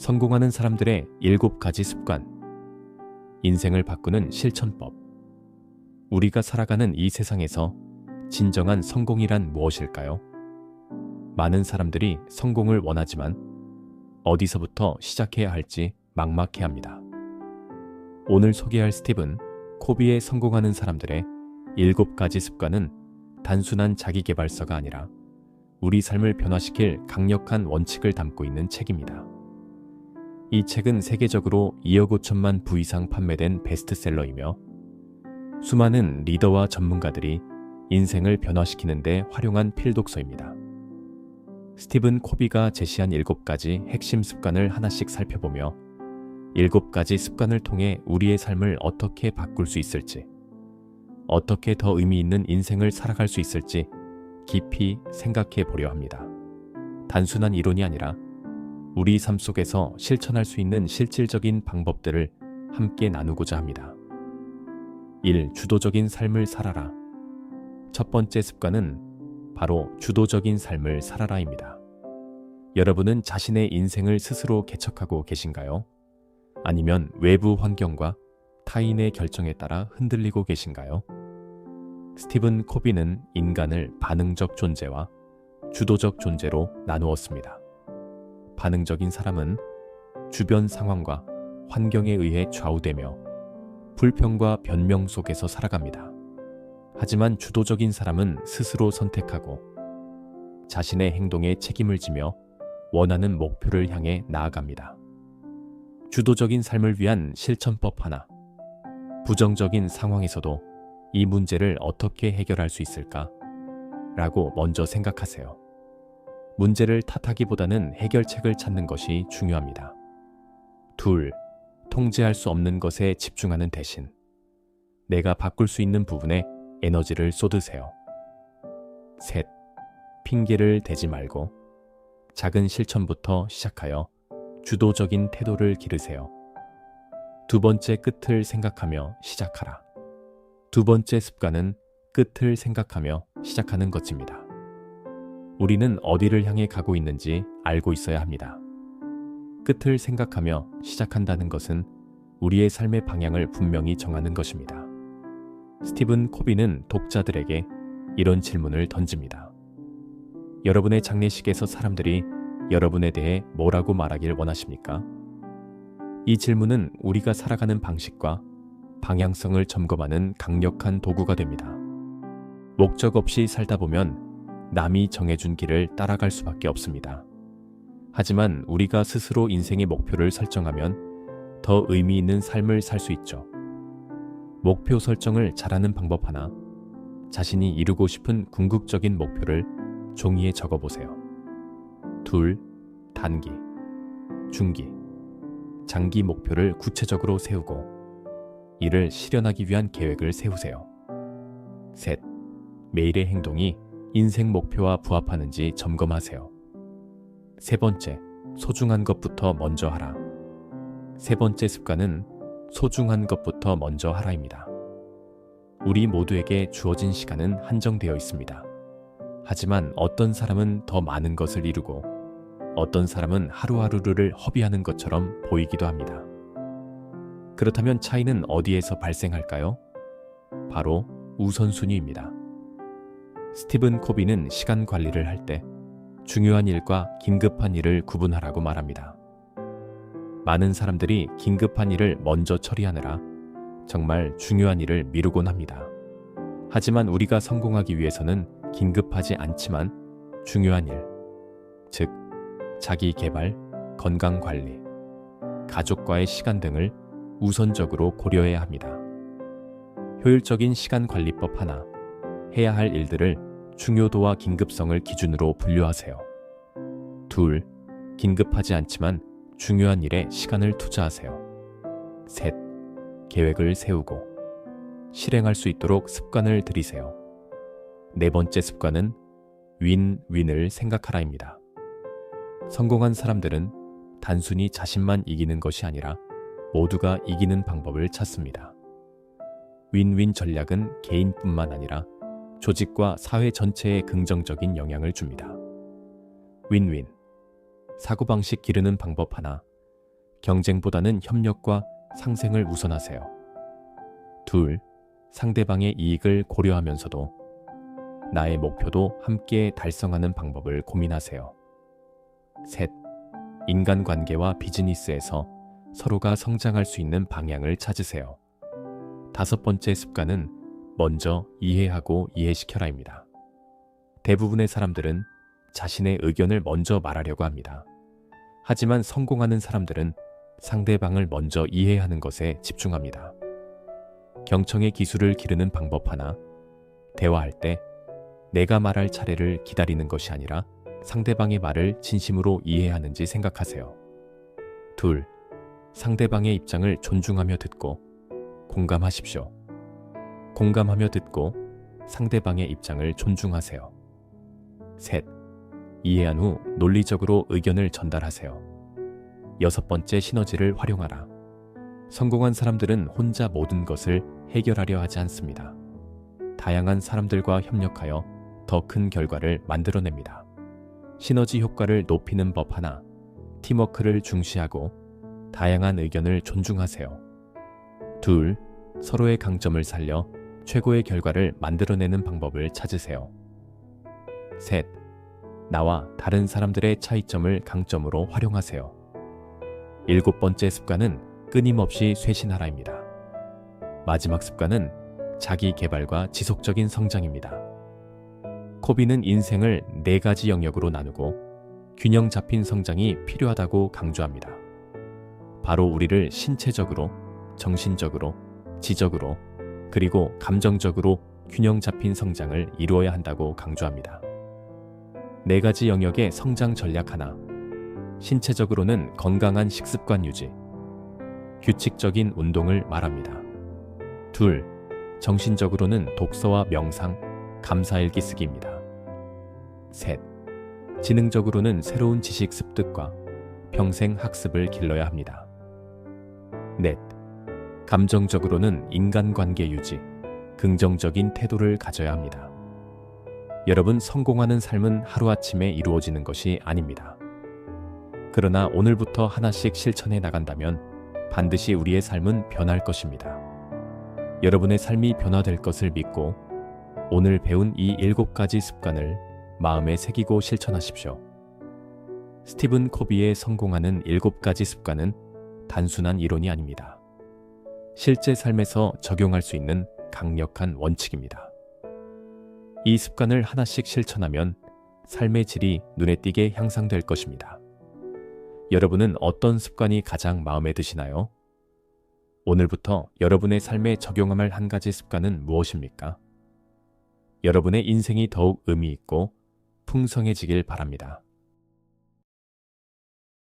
성공하는 사람들의 일곱 가지 습관. 인생을 바꾸는 실천법. 우리가 살아가는 이 세상에서 진정한 성공이란 무엇일까요? 많은 사람들이 성공을 원하지만 어디서부터 시작해야 할지 막막해 합니다. 오늘 소개할 스팁은 코비의 성공하는 사람들의 일곱 가지 습관은 단순한 자기개발서가 아니라 우리 삶을 변화시킬 강력한 원칙을 담고 있는 책입니다. 이 책은 세계적으로 2억 5천만 부 이상 판매된 베스트셀러이며 수많은 리더와 전문가들이 인생을 변화시키는데 활용한 필독서입니다. 스티븐 코비가 제시한 7가지 핵심 습관을 하나씩 살펴보며 7가지 습관을 통해 우리의 삶을 어떻게 바꿀 수 있을지, 어떻게 더 의미 있는 인생을 살아갈 수 있을지 깊이 생각해 보려 합니다. 단순한 이론이 아니라 우리 삶 속에서 실천할 수 있는 실질적인 방법들을 함께 나누고자 합니다. 1. 주도적인 삶을 살아라. 첫 번째 습관은 바로 주도적인 삶을 살아라입니다. 여러분은 자신의 인생을 스스로 개척하고 계신가요? 아니면 외부 환경과 타인의 결정에 따라 흔들리고 계신가요? 스티븐 코비는 인간을 반응적 존재와 주도적 존재로 나누었습니다. 반응적인 사람은 주변 상황과 환경에 의해 좌우되며 불평과 변명 속에서 살아갑니다. 하지만 주도적인 사람은 스스로 선택하고 자신의 행동에 책임을 지며 원하는 목표를 향해 나아갑니다. 주도적인 삶을 위한 실천법 하나. 부정적인 상황에서도 이 문제를 어떻게 해결할 수 있을까? 라고 먼저 생각하세요. 문제를 탓하기보다는 해결책을 찾는 것이 중요합니다. 둘, 통제할 수 없는 것에 집중하는 대신 내가 바꿀 수 있는 부분에 에너지를 쏟으세요. 셋, 핑계를 대지 말고 작은 실천부터 시작하여 주도적인 태도를 기르세요. 두 번째 끝을 생각하며 시작하라. 두 번째 습관은 끝을 생각하며 시작하는 것입니다. 우리는 어디를 향해 가고 있는지 알고 있어야 합니다. 끝을 생각하며 시작한다는 것은 우리의 삶의 방향을 분명히 정하는 것입니다. 스티븐 코비는 독자들에게 이런 질문을 던집니다. 여러분의 장례식에서 사람들이 여러분에 대해 뭐라고 말하길 원하십니까? 이 질문은 우리가 살아가는 방식과 방향성을 점검하는 강력한 도구가 됩니다. 목적 없이 살다 보면 남이 정해준 길을 따라갈 수밖에 없습니다. 하지만 우리가 스스로 인생의 목표를 설정하면 더 의미 있는 삶을 살 수 있죠. 목표 설정을 잘하는 방법 하나, 자신이 이루고 싶은 궁극적인 목표를 종이에 적어보세요. 둘, 단기, 중기, 장기 목표를 구체적으로 세우고 이를 실현하기 위한 계획을 세우세요. 셋, 매일의 행동이 인생 목표와 부합하는지 점검하세요. 세 번째, 소중한 것부터 먼저 하라. 세 번째 습관은 소중한 것부터 먼저 하라입니다. 우리 모두에게 주어진 시간은 한정되어 있습니다. 하지만 어떤 사람은 더 많은 것을 이루고 어떤 사람은 하루하루를 허비하는 것처럼 보이기도 합니다. 그렇다면 차이는 어디에서 발생할까요? 바로 우선순위입니다. 스티븐 코비는 시간 관리를 할 때 중요한 일과 긴급한 일을 구분하라고 말합니다. 많은 사람들이 긴급한 일을 먼저 처리하느라 정말 중요한 일을 미루곤 합니다. 하지만 우리가 성공하기 위해서는 긴급하지 않지만 중요한 일, 즉, 자기 개발, 건강 관리, 가족과의 시간 등을 우선적으로 고려해야 합니다. 효율적인 시간 관리법 하나, 해야 할 일들을 중요도와 긴급성을 기준으로 분류하세요. 둘, 긴급하지 않지만 중요한 일에 시간을 투자하세요. 셋, 계획을 세우고 실행할 수 있도록 습관을 들이세요. 네 번째 습관은 윈윈을 생각하라입니다. 성공한 사람들은 단순히 자신만 이기는 것이 아니라 모두가 이기는 방법을 찾습니다. 윈윈 전략은 개인뿐만 아니라 조직과 사회 전체에 긍정적인 영향을 줍니다. 윈윈. 사고방식 기르는 방법 하나, 경쟁보다는 협력과 상생을 우선하세요. 둘, 상대방의 이익을 고려하면서도 나의 목표도 함께 달성하는 방법을 고민하세요. 셋, 인간관계와 비즈니스에서 서로가 성장할 수 있는 방향을 찾으세요. 다섯 번째 습관은 먼저 이해하고 이해시켜라입니다. 대부분의 사람들은 자신의 의견을 먼저 말하려고 합니다. 하지만 성공하는 사람들은 상대방을 먼저 이해하는 것에 집중합니다. 경청의 기술을 기르는 방법 하나, 대화할 때 내가 말할 차례를 기다리는 것이 아니라 상대방의 말을 진심으로 이해하는지 생각하세요. 둘, 상대방의 입장을 존중하며 듣고 공감하십시오. 공감하며 듣고 상대방의 입장을 존중하세요. 셋, 이해한 후 논리적으로 의견을 전달하세요. 여섯 번째 시너지를 활용하라. 성공한 사람들은 혼자 모든 것을 해결하려 하지 않습니다. 다양한 사람들과 협력하여 더 큰 결과를 만들어냅니다. 시너지 효과를 높이는 법 하나, 팀워크를 중시하고 다양한 의견을 존중하세요. 둘, 서로의 강점을 살려 최고의 결과를 만들어내는 방법을 찾으세요. 셋, 나와 다른 사람들의 차이점을 강점으로 활용하세요. 일곱 번째 습관은 끊임없이 쇄신하라입니다. 마지막 습관은 자기 개발과 지속적인 성장입니다. 코비는 인생을 네 가지 영역으로 나누고 균형 잡힌 성장이 필요하다고 강조합니다. 바로 우리를 신체적으로, 정신적으로, 지적으로, 그리고 감정적으로 균형 잡힌 성장을 이루어야 한다고 강조합니다. 네 가지 영역의 성장 전략 하나. 신체적으로는 건강한 식습관 유지, 규칙적인 운동을 말합니다. 둘, 정신적으로는 독서와 명상, 감사일기 쓰기입니다. 셋, 지능적으로는 새로운 지식 습득과 평생 학습을 길러야 합니다. 넷, 감정적으로는 인간관계 유지, 긍정적인 태도를 가져야 합니다. 여러분 성공하는 삶은 하루아침에 이루어지는 것이 아닙니다. 그러나 오늘부터 하나씩 실천해 나간다면 반드시 우리의 삶은 변할 것입니다. 여러분의 삶이 변화될 것을 믿고 오늘 배운 이 일곱 가지 습관을 마음에 새기고 실천하십시오. 스티븐 코비의 성공하는 일곱 가지 습관은 단순한 이론이 아닙니다. 실제 삶에서 적용할 수 있는 강력한 원칙입니다. 이 습관을 하나씩 실천하면 삶의 질이 눈에 띄게 향상될 것입니다. 여러분은 어떤 습관이 가장 마음에 드시나요? 오늘부터 여러분의 삶에 적용할 한 가지 습관은 무엇입니까? 여러분의 인생이 더욱 의미 있고 풍성해지길 바랍니다.